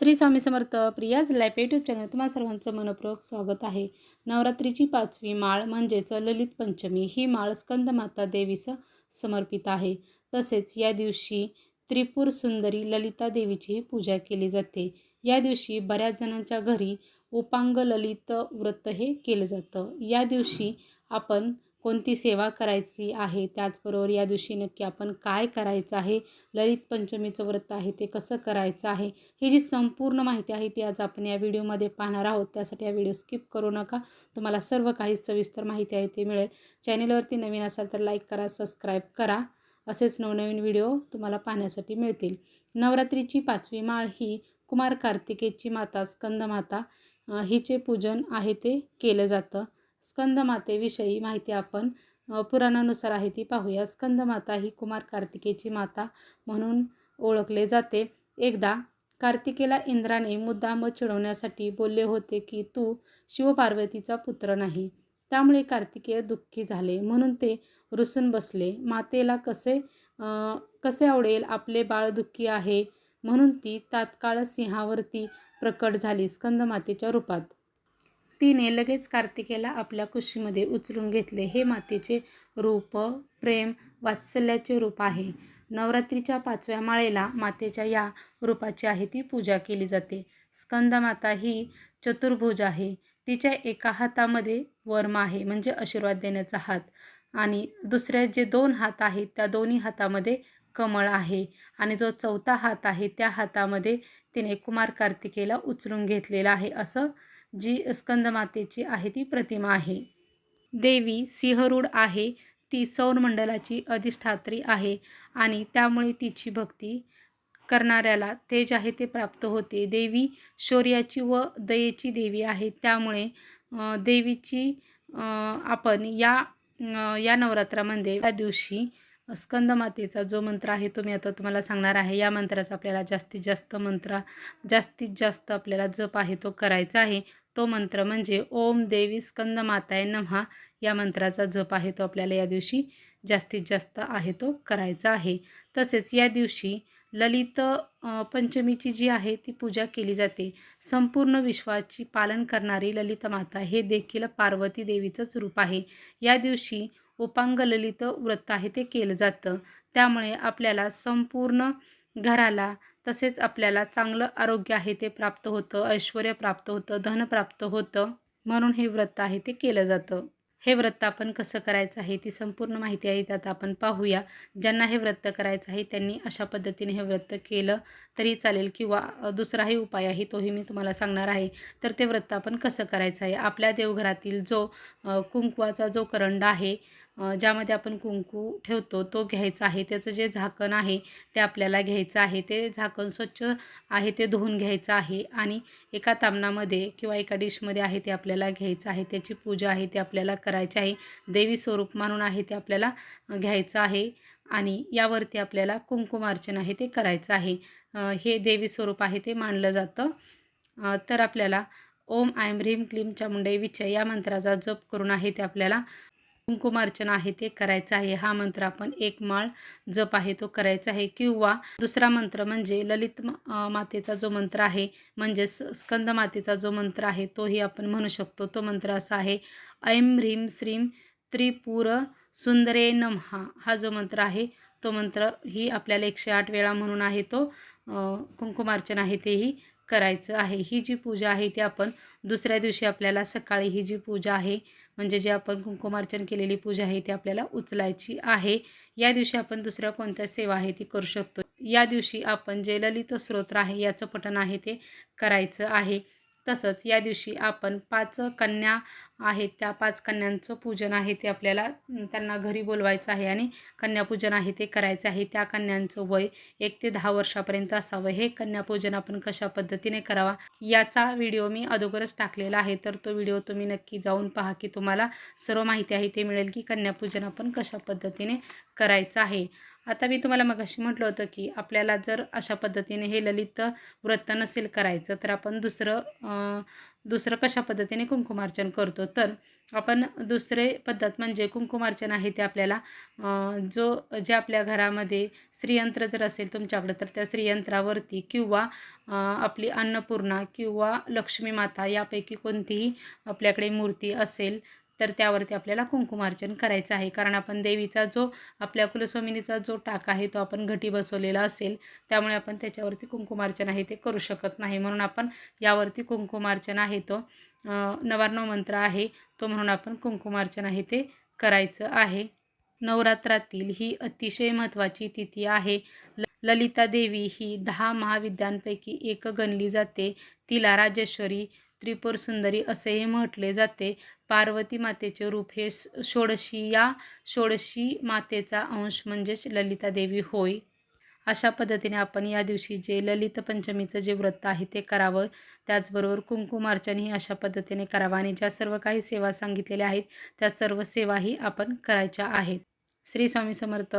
Shri Swami Samarth Priya's life YouTube channel तुम्हा सर्वांचं मनपूर्वक स्वागत आहे. नवरात्रीची पाचवी माळ म्हणजेच ललित पंचमी ही माळ स्कंदमाता देवीचं समर्पित आहे. तसेच या दिवशी त्रिपुर सुंदरी ललिता देवीचीही पूजा केली जाते. या दिवशी बऱ्याच जणांच्या घरी उपांग ललित व्रत हे केलं जातं. या दिवशी आपण कोणती सेवा करायची आहे? त्याचबरोबर या दिवशी नक्की आपण काय करायचं आहे? ललित पंचमीचं व्रत आहे ते कसं करायचं आहे? ही जी संपूर्ण माहिती आहे ती आज आपण या व्हिडिओमध्ये पाहणार आहोत. त्यासाठी हा व्हिडिओ स्किप करू नका. तुम्हाला सर्व काही सविस्तर माहिती आहे ते मिळेल. चॅनेलवरती नवीन असाल तर लाईक करा सबस्क्राईब करा. असेच नवनवीन व्हिडिओ तुम्हाला पाहण्यासाठी मिळतील. नवरात्रीची पाचवी माळ ही कुमार कार्तिकेची माता स्कंदमाता हिचे पूजन आहे ते केलं जातं. स्कंदमातेविषयी माहिती आपण पुराणानुसार आहे ती पाहूया. स्कंदमाता ही कुमार कार्तिकेची माता म्हणून ओळखले जाते. एकदा कार्तिकेला इंद्राने मुद्दाम चिडवण्यासाठी बोलले होते की तू शिवपार्वतीचा पुत्र नाही. त्यामुळे कार्तिकेय दुःखी झाले. म्हणून ते रुसून बसले. मातेला कसे कसे आवडेल आपले बाळ दुःखी आहे? म्हणून ती तात्काळ सिंहावरती प्रकट झाली स्कंदमातेच्या रूपात. तिने लगेच कार्तिकेला आपल्या कुशीमध्ये उचलून घेतले. हे मातेचे रूप प्रेम वात्सल्याचे रूप आहे. नवरात्रीच्या पाचव्या माळेला मातेच्या या रूपाची आहे ती पूजा केली जाते. स्कंदमाता ही चतुर्भुज आहे. तिच्या एका हातामध्ये वर्म आहे म्हणजे आशीर्वाद देण्याचा हात. आणि दुसऱ्या जे दोन हात आहेत त्या दोन्ही हातामध्ये कमळ आहे. आणि जो चौथा हात आहे त्या हातामध्ये तिने कुमार कार्तिकेला उचलून घेतलेला आहे असं जी स्कंदमातेची आहे ती प्रतिमा आहे. देवी सिंहरूढ आहे ती सौरमंडलाची अधिष्ठात्री आहे आणि त्यामुळे तिची भक्ती करणाऱ्याला तेज आहे ते प्राप्त होते. देवी शौर्याची व दयेची देवी आहे त्यामुळे देवीची आपण या या नवरात्रामध्ये त्या दिवशी स्कंदमातेचा जो मंत्र आहे तो मी आता तुम्हाला सांगणार आहे. या मंत्राचा आपल्याला जास्तीत जास्त मंत्र जास्तीत जास्त आपल्याला जप आहे तो करायचा आहे. तो मंत्र म्हणजे ओम देवी स्कंदमाताय नमहा या मंत्राचा जप आहे तो आपल्याला या दिवशी जास्तीत जास्त आहे तो करायचा आहे. तसेच या दिवशी ललित पंचमीची जी आहे ती पूजा केली जाते. संपूर्ण विश्वाची पालन करणारी ललित माता हे देखील पार्वती देवीचंच रूप आहे. या दिवशी उपांग ललित व्रत आहे ते केलं जातं. त्यामुळे आपल्याला संपूर्ण घराला तसेच आपल्याला चांगलं आरोग्य आहे ते प्राप्त होतं ऐश्वर प्राप्त होतं धन प्राप्त होतं म्हणून हे व्रत आहे ते केलं जातं. हे व्रत आपण कसं करायचं आहे ती संपूर्ण माहिती आहे त्यात आपण पाहूया. ज्यांना हे व्रत करायचं आहे त्यांनी अशा पद्धतीने हे व्रत केलं तरी चालेल किंवा दुसराही उपाय आहे तोही मी तुम्हाला सांगणार आहे. तर ते व्रत आपण कसं करायचं आहे? आपल्या देवघरातील जो कुंकवाचा जो करंड आहे ज्यामध्ये आपण कुंकू ठेवतो तो घ्यायचा आहे. त्याचं जे झाकण आहे ते आपल्याला घ्यायचं आहे. ते झाकण स्वच्छ आहे ते धुवून घ्यायचं आहे आणि एका तामणामध्ये किंवा एका डिशमध्ये आहे ते आपल्याला घ्यायचं आहे. त्याची पूजा आहे ते आपल्याला करायची आहे. देवी स्वरूप मानून आहे ते आपल्याला घ्यायचं आहे आणि यावरती आपल्याला कुंकुमार्चन आहे ते करायचं आहे. हे देवी स्वरूप आहे ते मानलं जातं. तर आपल्याला ओम आयम ह्रीम क्लीम चामुंडई विचय या मंत्राचा जप करून आहे ते आपल्याला कुंकुमार्चन आहे ते करायचं आहे. हा मंत्र आपण एक माळ जप आहे तो करायचा आहे. किंवा दुसरा मंत्र म्हणजे ललित मातेचा जो मंत्र आहे म्हणजेच स्कंद मातेचा जो मंत्र आहे तोही आपण म्हणू शकतो. तो मंत्र असा आहे ऐं ह्रीम श्रीम त्रिपुर सुंदरे नमहा हा जो मंत्र आहे तो मंत्र ही आपल्याला एकशे आठ वेळा म्हणून आहे तो कुंकुमार्चन आहे तेही करायचं आहे. ही जी पूजा आहे ती आपण दुसऱ्या दिवशी आपल्याला सकाळी ही जी पूजा आहे म्हणजे जी आपण कुंकुमार्चन केलेली पूजा आहे ती आपल्याला उचलायची आहे. या दिवशी आपण दुसऱ्या कोणत्या सेवा आहे ती करू शकतो. या दिवशी आपण जे ललित स्रोत्र आहे याचं पठण आहे ते करायचं आहे. तसंच या दिवशी आपण पाच कन्या आहेत त्या पाच कन्यांचं पूजन आहे ते आपल्याला त्यांना घरी बोलवायचं आहे आणि कन्यापूजन आहे ते करायचं आहे. त्या कन्यांचं वय एक ते दहा वर्षापर्यंत असावं. हे कन्यापूजन आपण कशा पद्धतीने करावा याचा व्हिडिओ मी अगोदरच टाकलेला आहे. तर तो व्हिडिओ तुम्ही नक्की जाऊन पहा की तुम्हाला सर्व माहिती आहे. ते मिळेल की कन्यापूजन आपण कशा पद्धतीने करायचं आहे. आता मी तुम्हाला मगाशी म्हटलं होतं की आपल्याला जर अशा पद्धतीने हे ललित व्रत नसेल करायचं तर आपण दुसरं दुसरं कशा पद्धतीने कुंकुमार्चन करतो? तर आपण दुसरे पद्धत म्हणजे कुंकुमार्चन आहे ते आपल्याला जो जे आपल्या घरामध्ये श्रीयंत्र जर असेल तुमच्याकडं तर त्या स्त्रियंत्रावरती किंवा आपली अन्नपूर्णा किंवा लक्ष्मी माता यापैकी कोणतीही आपल्याकडे मूर्ती असेल तर त्यावरती आपल्याला कुंकुमार्चन करायचं आहे. कारण आपण देवीचा जो आपल्या कुलस्वामिनीचा जो टाक आहे तो आपण घटी बसवलेला असेल त्यामुळे आपण त्याच्यावरती कुंकुमार्चन आहे ते करू शकत नाही. म्हणून आपण यावरती कुंकुमार्चन आहे तो अं, नवार्णव मंत्र आहे तो म्हणून आपण कुंकुमार्चन आहे ते करायचं आहे. नवरात्रातील ही अतिशय महत्त्वाची तिथी आहे. ल ललिता देवी ही दहा महाविद्यांपैकी एक गणली जाते. तिला राजेश्वरी त्रिपुर सुंदरी असेही म्हटले जाते. पार्वती मातेचे रूप हे षोडशी या षोडशी मातेचा अंश म्हणजेच ललिता देवी होय. अशा पद्धतीने आपण या दिवशी जे ललित पंचमीचं जे व्रत आहे ते करावं. त्याचबरोबर कुंकुमार्चनही अशा पद्धतीने करावं आणि ज्या सर्व काही सेवा सांगितलेल्या आहेत त्या सर्व सेवाही आपण करायच्या आहेत. श्री स्वामी समर्थ.